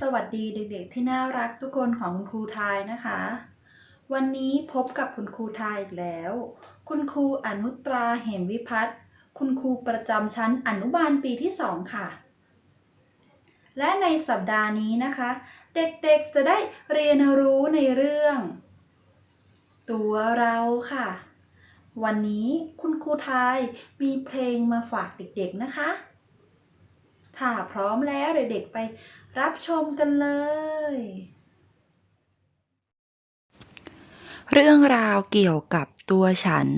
สวัสดีเด็กๆ ที่น่ารักทุกคนของคุณครูทายนะคะ วันนี้พบกับคุณครูทายอีกแล้ว คุณครูอนุตราเหมวิพัฒน์คุณครูประจำชั้นอนุบาลปีที่ 2 ค่ะ และในสัปดาห์นี้นะคะ เด็กๆจะได้เรียนรู้ในเรื่อง ตัวเราค่ะ วันนี้คุณครูทายมีเพลงมาฝากเด็กๆนะคะ ถ้าพร้อมแล้วเด็กๆไปรับชมกันเลย เรื่องราวเกี่ยวกับตัวฉัน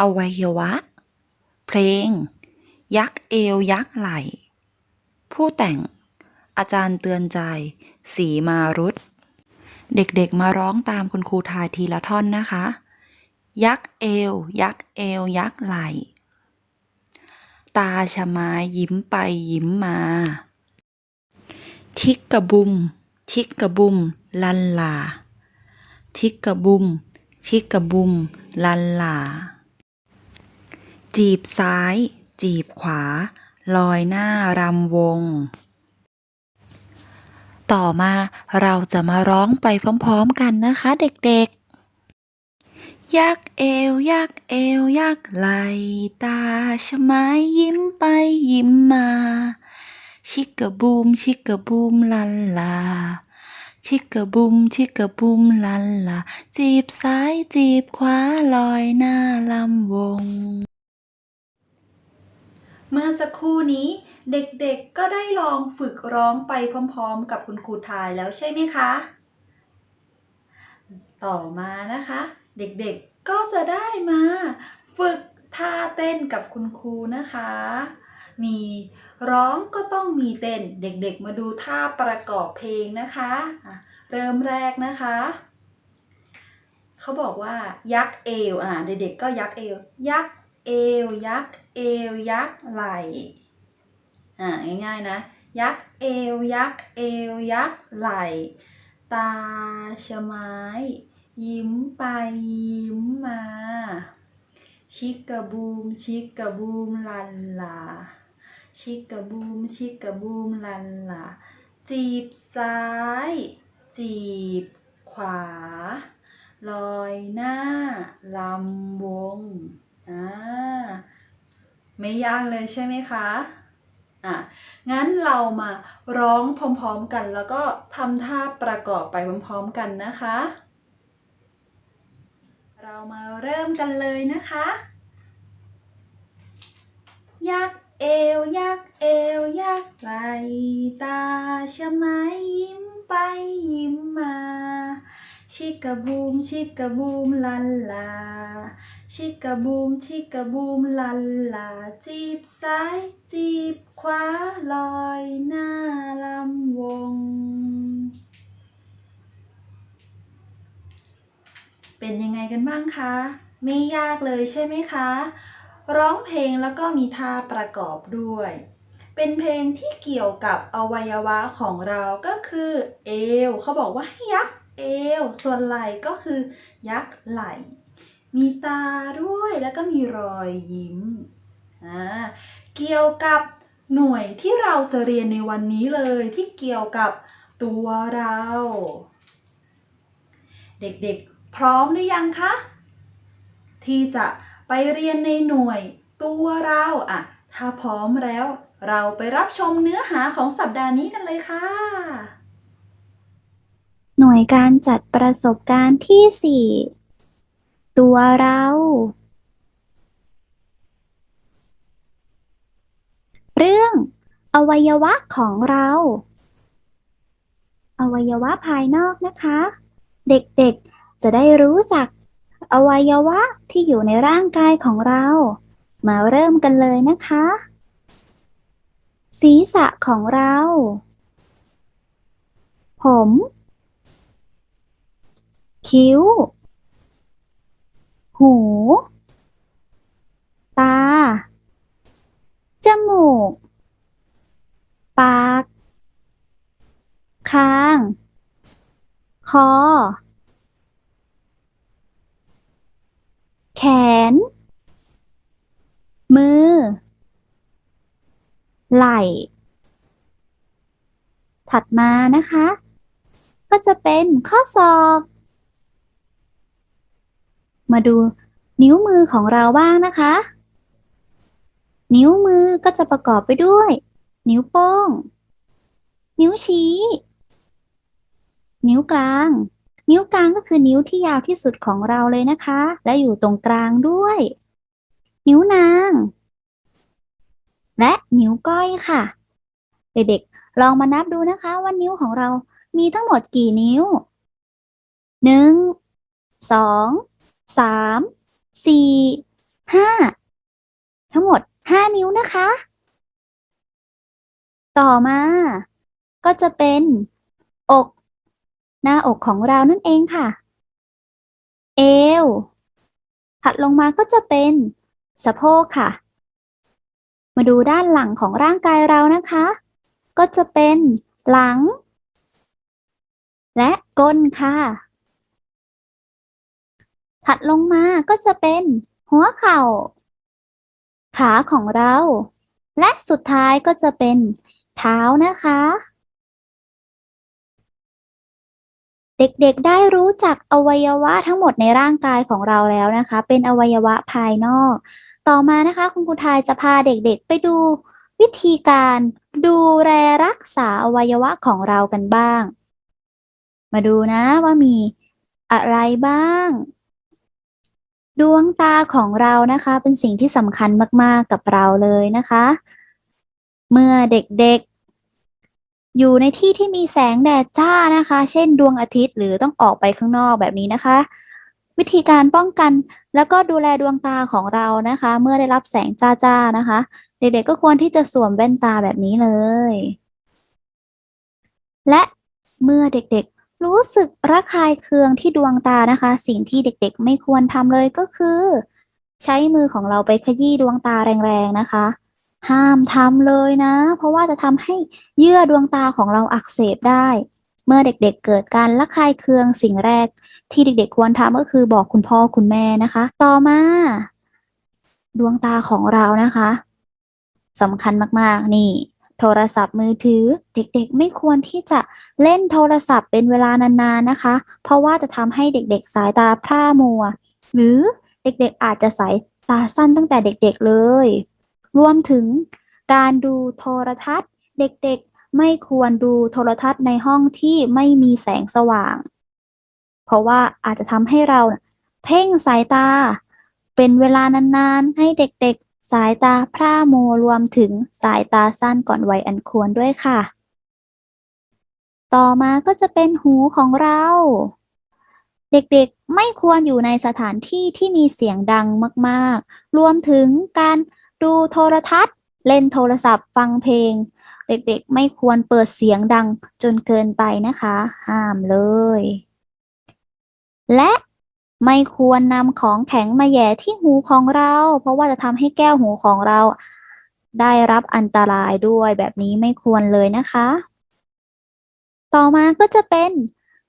อวัยวะ เพลง ยักษ์เอวยักษ์ไหล ผู้แต่ง อาจารย์เตือนใจ สีมารุตเด็กๆมาร้องตามคุณครูทายทีละท่อนนะคะ ยักษ์เอว ยักษ์เอว ยักษ์ไหล ตาชะมายิ้มไปยิ้มมา ทิกกระบุม ทิกกระบุม ลันลาชิกกระบุมชิกกระบุม ลันลา จีบซ้าย จีบขวา ลอยหน้ารำวง ต่อมาเราจะมาร้องไปพร้อมๆกันนะคะเด็กๆ ยักเอว ยักเอว ยักไหลตาชะไม้ยิ้มไปยิ้มมา ชิกกะบูม ชิกกะบูมลันลา ชิกกะบุมชิกกะบุมลันลา จีบซ้ายจีบขวาลอยหน้าลำวง เมื่อสักครู่นี้เด็กๆ ก็ได้ลองฝึกร้องไปพร้อมๆ กับคุณครูทายแล้วใช่ไหมคะ ต่อมานะคะ เด็กๆ ก็จะได้มา ฝึกท่าเต้นกับคุณครูนะคะ มีร้องก็ต้องมีเต้น เด็กๆมาดูท่าประกอบเพลงนะคะ เริ่มแรกนะคะ เขาบอกว่ายักษ์เอว อะเด็กๆก็ยักษ์เอว ยักษ์เอว ยักษ์เอว ยักษ์ไหลอ่าง่ายๆนะ ยักษ์เอว ยักษ์เอว ยักษ์ไหล ตาชะไม้ ยิ้มไปยิ้มมา ชิกกะบูม ชิกกะบูมลันลา ชิกกะบูม ชิกกะบูมลันลา จีบซ้าย จีบขวา ลอยหน้าลำวง อ่า ไม่ยากเลยใช่ไหมคะ อะ งั้นเรามาร้องพร้อมๆกัน แล้วก็ทำท่าประกอบไปพร้อมๆกันนะคะ เรามาเริ่มกันเลยนะคะ ยักเอว ยักเอว ยักไหลตาชะไม้ยิ้มไปยิ้มมา ชิกกะบูม ชิกกะบูมลันลา ชิกกะบูม ชิกกะบูมลันลา จีบซ้ายจีบขวาลอยหน้าลำวง เป็นยังไงกันบ้างคะ ไม่ยากเลยใช่ไหมคะ ร้องเพลงแล้วก็มีท่าประกอบด้วย เป็นเพลงที่เกี่ยวกับอวัยวะของเราก็คือเอวเขาบอกว่ายักเอว ส่วนไหล่ก็คือ ยักไหล่ มีตาด้วยแล้วก็มีรอยยิ้มอ่าเกี่ยวกับหน่วยที่เราจะเรียนในวันนี้เลยที่เกี่ยวกับตัวเรา เด็กๆ พร้อมหรือยังคะ ที่จะไปเรียนในหน่วยตัวเราอะถ้าพร้อมแล้ว เราไปรับชมเนื้อหาของสัปดาห์นี้กันเลยค่ะ หน่วยการจัดประสบการณ์ที่ 4 ตัวเรา เรื่อง อวัยวะของเรา อวัยวะภายนอกนะคะ เด็กๆ จะได้รู้จักอวัยวะที่อยู่ในร่างกายของเรา มาเริ่มกันเลยนะคะ ศีรษะของเรา ผม คิ้ว หู ตา จมูก ปาก คาง คอ แขน มือ ไหล่ ถัดมานะคะ ก็จะเป็นข้อศอก มาดูนิ้วมือของเราบ้างนะคะ นิ้วมือก็จะประกอบไปด้วย นิ้วโป้ง นิ้วชี้ นิ้วกลาง นิ้วกลางก็คือนิ้วที่ยาวที่สุดของเราเลยนะคะ และอยู่ตรงกลางด้วย นิ้วนาง และนิ้วก้อยค่ะ เด็กๆลองมานับดูนะคะว่านิ้วของเรามีทั้งหมดกี่นิ้วหนึ่งสองสามสี่ห้าทั้งหมดห้านิ้วนะคะ ต่อมา ก็จะเป็น อก หน้าอกของเรานั่นเองค่ะ เอว ถัดลงมาก็จะเป็นสะโพกค่ะ มาดูด้านหลังของร่างกายเรานะคะ ก็จะเป็นหลัง และก้นค่ะ ถัดลงมาก็จะเป็นหัวเข่า ขาของเรา และสุดท้ายก็จะเป็นเท้านะคะ เด็กๆได้รู้จักอวัยวะทั้งหมดในร่างกายของเราแล้วนะคะ เป็นอวัยวะภายนอก ต่อมานะคะคุณครูทายจะพาเด็กๆ ไปดูวิธีการดูแลรักษาอวัยวะของเรากันบ้าง มาดูนะว่ามีอะไรบ้าง ดวงตาของเรานะคะ เป็นสิ่งที่สำคัญมากๆกับเราเลยนะคะ เมื่อเด็กๆ อยู่ในที่ที่มีแสงแดดจ้านะคะ เช่นดวงอาทิตย์หรือต้องออกไปข้างนอกแบบนี้นะคะ วิธีการป้องกันแล้วก็ดูแลดวงตาของเรานะคะ เมื่อได้รับแสงจ้าๆนะคะ เด็กๆก็ควรที่จะสวมแว่นตาแบบนี้เลย และเมื่อเด็กๆรู้สึกระคายเคืองที่ดวงตานะคะ สิ่งที่เด็กๆ ไม่ควรทำเลยก็คือ ใช้มือของเราไปขยี้ดวงตาแรงๆนะคะ ห้ามทำเลยนะ เพราะว่าจะทำให้เยื่อดวงตาของเราอักเสบได้ เมื่อเด็กๆเกิดการระคายเคืองสิ่งแรก ที่เด็กๆควรทำก็คือบอกคุณพ่อคุณแม่นะคะ ต่อมา ดวงตาของเรานะคะสำคัญมากๆนี่โทรศัพท์มือถือเด็กๆ ไม่ควรที่จะเล่นโทรศัพท์เป็นเวลานานๆนะคะ เพราะว่าจะทำให้เด็กๆ สายตาพร่ามัว หรือเด็กๆอาจจะสายตาสั้นตั้งแต่เด็กๆเลย รวมถึงการดูโทรทัศน์ เด็กๆไม่ควรดูโทรทัศน์ในห้องที่ไม่มีแสงสว่าง เพราะว่าอาจจะทำให้เราเพ่งสายตา เป็นเวลานานๆ ให้เด็กๆ สายตาพร่ามัวรวมถึงสายตาสั้นก่อนวัยอันควรด้วยค่ะ ต่อมาก็จะเป็นหูของเรา เด็กๆไม่ควรอยู่ในสถานที่ที่มีเสียงดังมากๆ รวมถึงการ ดูโทรทัศน์ เล่นโทรศัพท์ ฟังเพลง เด็กๆ ไม่ควรเปิดเสียงดังจนเกินไปนะคะ ห้ามเลย และไม่ควรนำของแข็งมาแย่ที่หูของเรา เพราะว่าจะทำให้แก้วหูของเรา ได้รับอันตรายด้วยแบบนี้ไม่ควรเลยนะคะ ต่อมาก็จะเป็น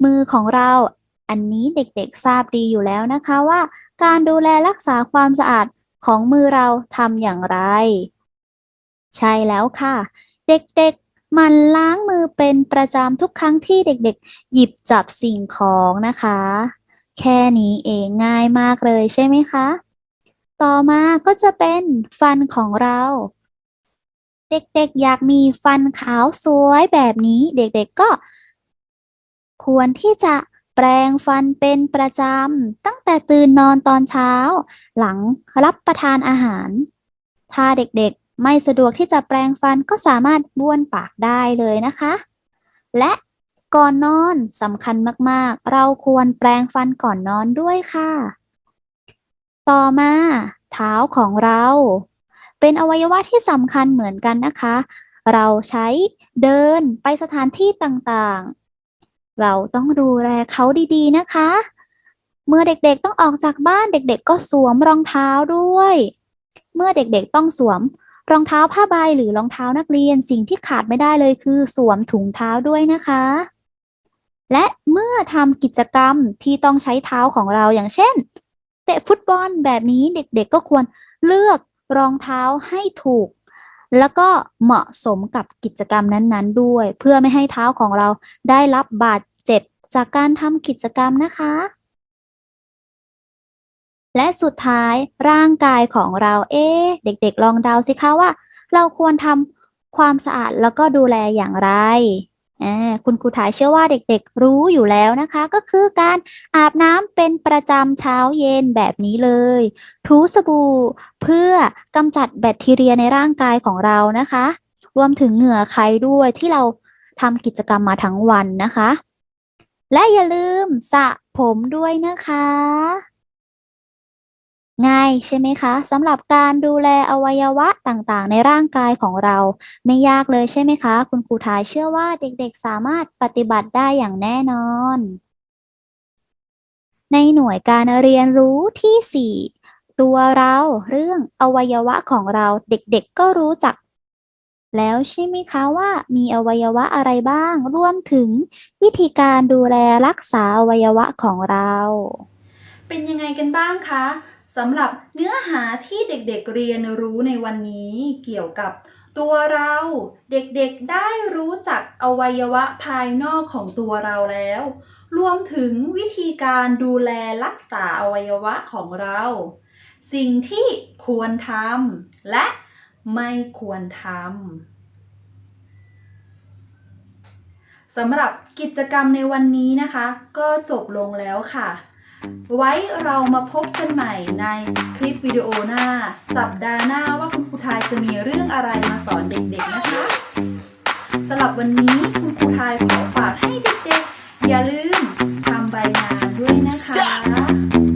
มือของเรา อันนี้เด็กๆทราบดีอยู่แล้วนะคะว่า การดูแลรักษาความสะอาด ของมือเราทำอย่างไร ใช่แล้วค่ะ เด็กๆมันล้างมือเป็นประจำทุกครั้งที่เด็กๆ หยิบจับสิ่งของนะคะ แค่นี้เองง่ายมากเลยใช่ไหมคะ ต่อมาก็จะเป็นฟันของเรา เด็กๆอยากมีฟันขาวสวยแบบนี้ เด็กๆก็ควรที่จะ แปรงฟันเป็นประจำ ตั้งแต่ตื่นนอนตอนเช้า หลังรับประทานอาหาร ถ้าเด็กๆไม่สะดวกที่จะแปรงฟันก็สามารถบ้วนปากได้เลยนะคะ และก่อนนอนสำคัญมากๆ เราควรแปรงฟันก่อนนอนด้วยค่ะ ต่อมาเท้าของเรา เป็นอวัยวะที่สำคัญเหมือนกันนะคะ เราใช้เดินไปสถานที่ต่างๆ เราต้องดูแลเขาดีๆนะคะ เมื่อเด็กๆต้องออกจากบ้านเด็กๆ ก็สวมรองเท้าด้วย เมื่อเด็กๆต้องสวมรองเท้าผ้าใบหรือรองเท้านักเรียนสิ่งที่ขาดไม่ได้เลยคือสวมถุงเท้าด้วยนะคะ และเมื่อทำกิจกรรมที่ต้องใช้เท้าของเราอย่างเช่น เตะฟุตบอลแบบนี้เด็กๆก็ควรเลือกรองเท้าให้ถูก แล้วก็เหมาะสมกับกิจกรรมนั้นๆ ด้วย เพื่อไม่ให้เท้าของเราได้รับบาดเจ็บจากการทำกิจกรรมนะคะ และสุดท้ายร่างกายของเราเอ๊เด็กๆ ลองเดาสิคะว่า เราควรทำความสะอาดแล้วก็ดูแลอย่างไร คุณครูถ่ายเชื่อว่าเด็กๆรู้อยู่แล้วนะคะ ก็คือการอาบน้ำเป็นประจำเช้าเย็นแบบนี้เลย ถูสบู่เพื่อกำจัดแบคทีเรียในร่างกายของเรานะคะ รวมถึงเหงื่อใครด้วยที่เราทำกิจกรรมมาทั้งวันนะคะ และอย่าลืมสระผมด้วยนะคะ ง่ายใช่ไหมคะสำหรับการดูแลอวัยวะต่างๆ ในร่างกายของเรา ไม่ยากเลยใช่ไหมคะ คุณครูทายเชื่อว่าเด็กๆ สามารถปฏิบัติได้อย่างแน่นอน ในหน่วยการเรียนรู้ที่ 4 ตัวเราเรื่องอวัยวะของเราเด็กๆ ก็รู้จัก แล้วใช่ไหมคะว่ามีอวัยวะอะไรบ้าง รวมถึงวิธีการดูแลรักษาอวัยวะของเรา เป็นยังไงกันบ้างคะ สำหรับเนื้อหาที่เด็กๆเรียนรู้ในวันนี้เกี่ยวกับตัวเราเด็กๆได้รู้จักอวัยวะภายนอกของตัวเราแล้ว รวมถึงวิธีการดูแลรักษาอวัยวะของเรา สิ่งที่ควรทำและไม่ควรทำสำหรับกิจกรรมในวันนี้นะคะ ก็จบลงแล้วค่ะ ไว้เรามาพบกันใหม่ในคลิปวิดีโอหน้า สัปดาห์หน้าว่าคุณครูทายจะมีเรื่องอะไรมาสอนเด็กๆนะคะสำหรับวันนี้คุณครูทายขอฝากให้เด็กๆ อย่าลืมทำใบงานด้วยนะคะ